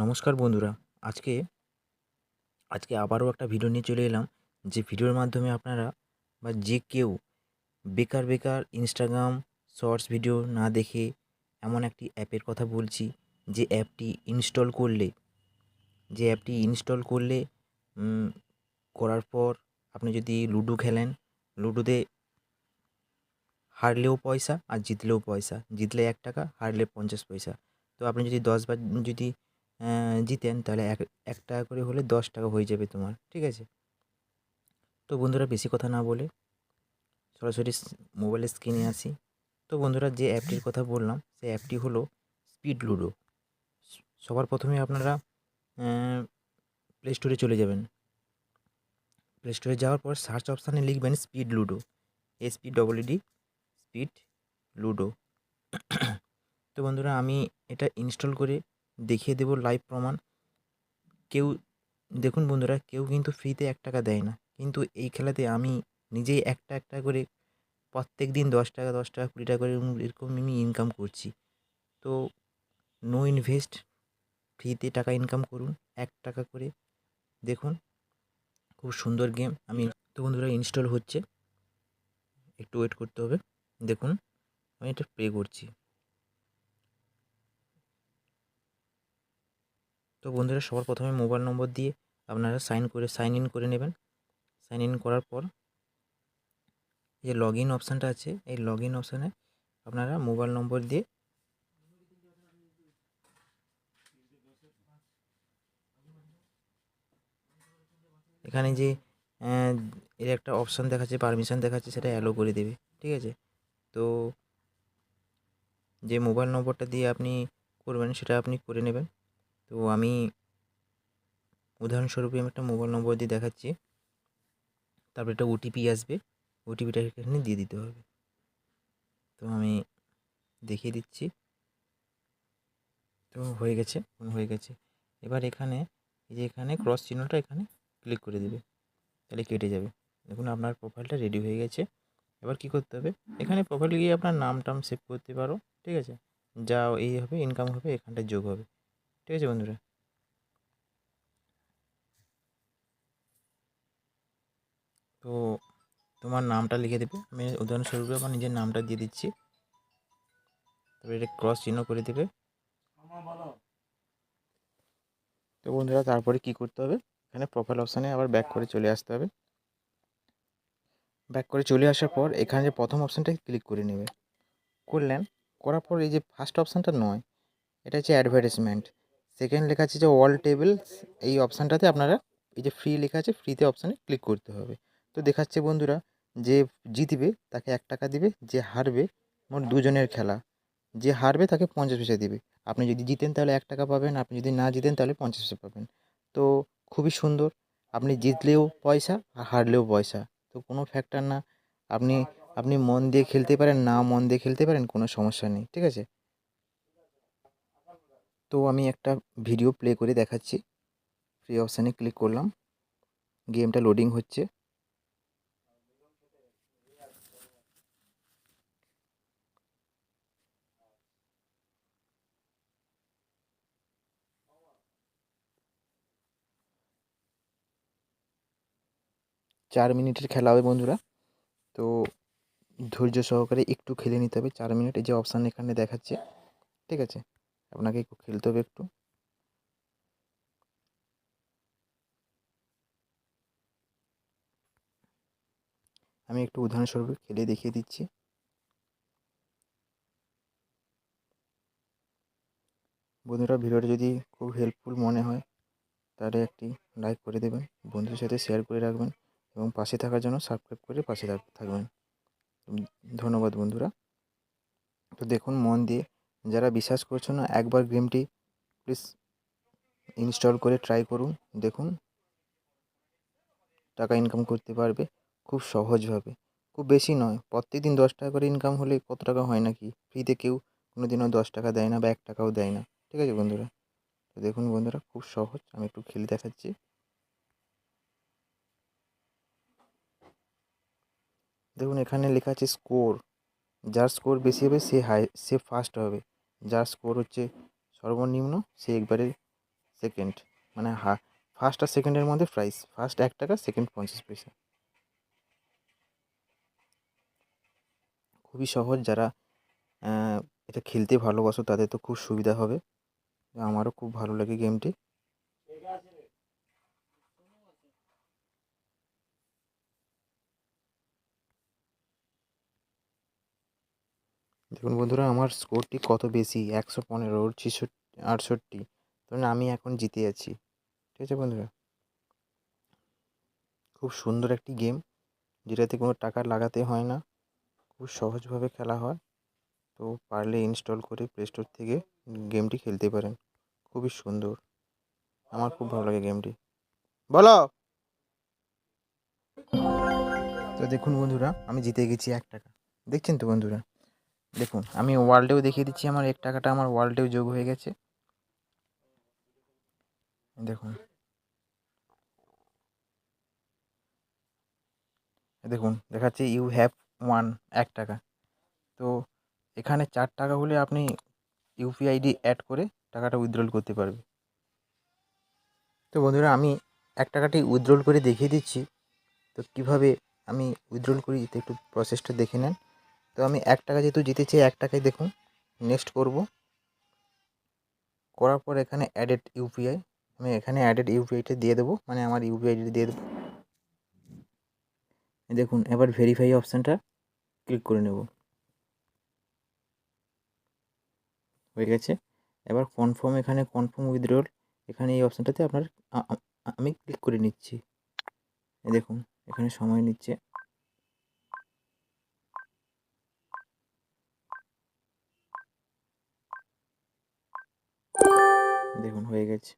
নমস্কার বন্ধুরা, আজকে আজকে আবারও একটা ভিডিও নিয়ে চলে এলাম, যে ভিডিওর মাধ্যমে আপনারা বা যে কেউ বেকার বেকার ইনস্টাগ্রাম শর্টস ভিডিও না দেখে এমন একটি অ্যাপের কথা বলছি, যে অ্যাপটি ইনস্টল করলে, যে অ্যাপটি ইনস্টল করলে করার পর আপনি যদি লুডো খেলেন, লুডোতে হারলেও পয়সা আর জিতলেও পয়সা, জিতলে এক টাকা, হারলে পঞ্চাশ পয়সা। তো আপনি যদি দশ বার যদি জিতেন, তাহলে এক এক টাকা করে হলে দশ টাকা হয়ে যাবে তোমার, ঠিক আছে? তো বন্ধুরা বেশি কথা না বলে সরাসরি মোবাইলের স্ক্রিনে আসি। তো বন্ধুরা যে অ্যাপটির কথা বললাম, সেই অ্যাপটি হলো স্পিড লুডো সবার প্রথমে আপনারা প্লে স্টোরে চলে যাবেন। প্লে স্টোরে যাওয়ার পর সার্চ অপশানে লিখবেন speed ludo S P double D speed ludo তো বন্ধুরা আমি এটা ইনস্টল করে দেখিয়ে দেবো লাইভ প্রমাণ। কেউ, দেখুন বন্ধুরা, কেউ কিন্তু ফ্রিতে এক টাকা দেয় না। কিন্তু এই খেলাতে আমি নিজেই একটা একটা করে প্রত্যেক দিন দশ টাকা দশ টাকা, কুড়ি টাকা করে এরকম- আমি ইনকাম করছি। তো নো ইনভেস্ট ফ্রিতে টাকা ইনকাম করুন, এক টাকা করে দেখুন। খুব সুন্দর গেম আমি তো বন্ধুরা ইনস্টল হচ্ছে। একটু ওয়েট করতে হবে, দেখুন, আমি এটা প্লে করছি। তো বন্ধুরা সবার প্রথমে মোবাইল নম্বর দিয়ে আপনারা সাইন করে সাইন ইন করে নেবেন। সাইন ইন করার পর যে লগ ইন অপশানটা আছে। এই লগ ইন অপশানে আপনারা মোবাইল নম্বর দিয়ে এখানে যে এর একটা অপশান দেখাচ্ছে পারমিশন দেখাচ্ছে, সেটা অ্যালো করে দেবে। ঠিক আছে? তো যে মোবাইল নম্বরটা দিয়ে আপনি করবেন, সেটা আপনি করে নেবেন। তো আমি উদাহরণস্বরূপে আমি একটা মোবাইল নম্বর দিয়ে দেখাচ্ছি। তারপরে একটা ওটিপি আসবে। ওটিপিটা এখানে দিয়ে দিতে হবে। তো আমি দেখিয়ে দিচ্ছি। তো হয়ে গেছে হয়ে গেছে। এবার এখানে, এই যে এখানে ক্রস চিহ্নটা এখানে ক্লিক করে দেবে। তাহলে কেটে যাবে। দেখুন আপনার প্রোফাইলটা রেডি হয়ে গেছে। এবার কি করতে হবে? এখানে প্রোফাইলে গিয়ে আপনার নাম, টাম সেভ করতে পারো। ঠিক আছে? যা এই হবে ইনকাম হবে, এখানটায় যোগ হবে। ঠিক আছে বন্ধুরা তো তোমার নামটা লিখে দেবে। আমি উদাহরণস্বরূপ আমার নিজের নামটা দিয়ে দিচ্ছি। তারপরে এটা ক্রস চিহ্ন করে দেবে। তো বন্ধুরা, তারপরে কি করতে হবে? এখানে প্রোফাইল অপশানে আবার ব্যাক করে চলে আসতে হবে। ব্যাক করে চলে আসার পর এখানে যে প্রথম অপশানটা ক্লিক করে নেবে। করলেন, করার পর এই যে ফার্স্ট অপশানটা নয়, এটা হচ্ছে অ্যাডভার্টাইজমেন্ট সেকেন্ড লেখা আছে যে অল টেবিলস এই অপশানটাতে আপনারা এই যে ফ্রি লেখা আছে ফ্রিতে অপশানে ক্লিক করতে হবে। তো দেখাচ্ছে বন্ধুরা, যে জিতবে, তাকে এক টাকা দিবে, যে হারবে, মোট দুজনের খেলা। যে হারবে, তাকে পঞ্চাশ পয়সা দিবে। আপনি যদি জিতেন, তাহলে এক টাকা পাবেন। আপনি যদি না জিতেন, তাহলে পঞ্চাশ পয়সা পাবেন। তো খুবই সুন্দর, আপনি জিতলেও পয়সা, আর হারলেও পয়সা। তো কোনো ফ্যাক্টর না। আপনি আপনি মন দিয়ে খেলতে পারেন, না মন দিয়ে খেলতে পারেন, কোনো সমস্যা নেই। ঠিক আছে? তো আমি একটা ভিডিও প্লে করে দেখাচ্ছি। ফ্রি অপশানে ক্লিক করলাম। গেমটা লোডিং হচ্ছে। চার মিনিটের খেলা হবে বন্ধুরা। তো ধৈর্য সহকারে একটু খেলে নিতে হবে। চার মিনিট এই যে অপশান এখানে দেখাচ্ছে। ঠিক আছে? আপনাকে খেলতে হবে একটু। আমি একটু উদাহরণস্বরূপ খেলে দেখিয়ে দিচ্ছি। বন্ধুরা, ভিডিওটা যদি খুব হেল্পফুল মনে হয়, তাহলে একটি লাইক করে দেবেন, বন্ধুদের সাথে শেয়ার করে রাখবেন এবং পাশে থাকার জন্য সাবস্ক্রাইব করে পাশে থাক- থাকবেন। ধন্যবাদ বন্ধুরা। তো দেখুন, মন দিয়ে যারা বিশ্বাস করছ না, একবার গেমটি প্লিজ ইনস্টল করে ট্রাই করুন, দেখুন টাকা ইনকাম করতে পারবে খুব সহজভাবে। খুব বেশি নয় প্রত্যেক দিন দশ টাকা করে ইনকাম হলে কত টাকা হয় নাকি? ফ্রিতে কেউ কোনো দিনও দশ টাকা দেয় না বা এক টাকাও দেয় না, ঠিক আছে বন্ধুরা? তো দেখুন বন্ধুরা, খুব সহজ, আমি একটু খেলে দেখাচ্ছি। দেখুন এখানে লেখা আছে স্কোর যার স্কোর বেশি হবে সে হাই সে ফার্স্ট হবে। যার স্কোর হচ্ছে সর্বনিম্ন সে একবারে সেকেন্ড মানে হা ফার্স্ট আর সেকেন্ডের মধ্যে প্রাইস ফার্স্ট এক টাকা সেকেন্ড পঞ্চাশ পয়সা। খুবই সহজ যারা এটা খেলতে ভালোবাসো তাদের তো খুব সুবিধা হবে। আমারও খুব ভালো লাগে গেমটি দেখুন বন্ধুরা আমার স্কোরটি কত বেশি? একশো পনেরো, ছেষট্টি, আটষট্টি। ধরুন আমি এখন জিতে আছি। ঠিক আছে বন্ধুরা? খুব সুন্দর একটি গেম, যেটাতে কোনো টাকা লাগাতে হয় না। খুব সহজভাবে খেলা হয়। তো পারলে ইনস্টল করে প্লে স্টোর থেকে গেমটি খেলতে পারেন। খুবই সুন্দর। আমার খুব ভালো লাগে গেমটি। বলো! তো দেখুন বন্ধুরা, আমি জিতে গেছি এক টাকা। দেখছেন তো বন্ধুরা? দেখুন, আমি ওয়ার্ল্ডেও দেখিয়ে দিচ্ছি আমার এক টাকাটা আমার ওয়ার্ল্ডেও যোগ হয়ে গেছে। দেখুন। দেখুন, দেখাচ্ছে ইউ হ্যাভ ওয়ান এক টাকা। তো এখানে চার টাকা হলে আপনি ইউপিআই আইডি অ্যাড করে টাকাটা উইথড্রল করতে পারবে তো বন্ধুরা, আমি এক টাকাটি উইথড্রল করে দেখিয়ে দিচ্ছি। তো কীভাবে আমি উইথড্রল করি একটু প্রসেসটা দেখে নেন। তো আমি এক টাকা যেহেতু জিতেছি, এক টাকায় দেখুন নেক্সট করব। করার পর এখানে অ্যাডেড ইউপিআই আমি এখানে অ্যাডেড ইউপিআইটা দিয়ে দেবো মানে আমার ইউপিআই আইডি দিয়ে দেবো। দেখুন, এবার ভেরিফাই অপশানটা ক্লিক করে নেব। হয়ে গেছে। এবার কনফার্ম এখানে কনফার্ম উইথড্রল এখানে এই অপশানটাতে আপনার আমি ক্লিক করে নিচ্ছি। দেখুন, এখানে সময় নিচ্ছে। দেখুন হয়ে গেছে।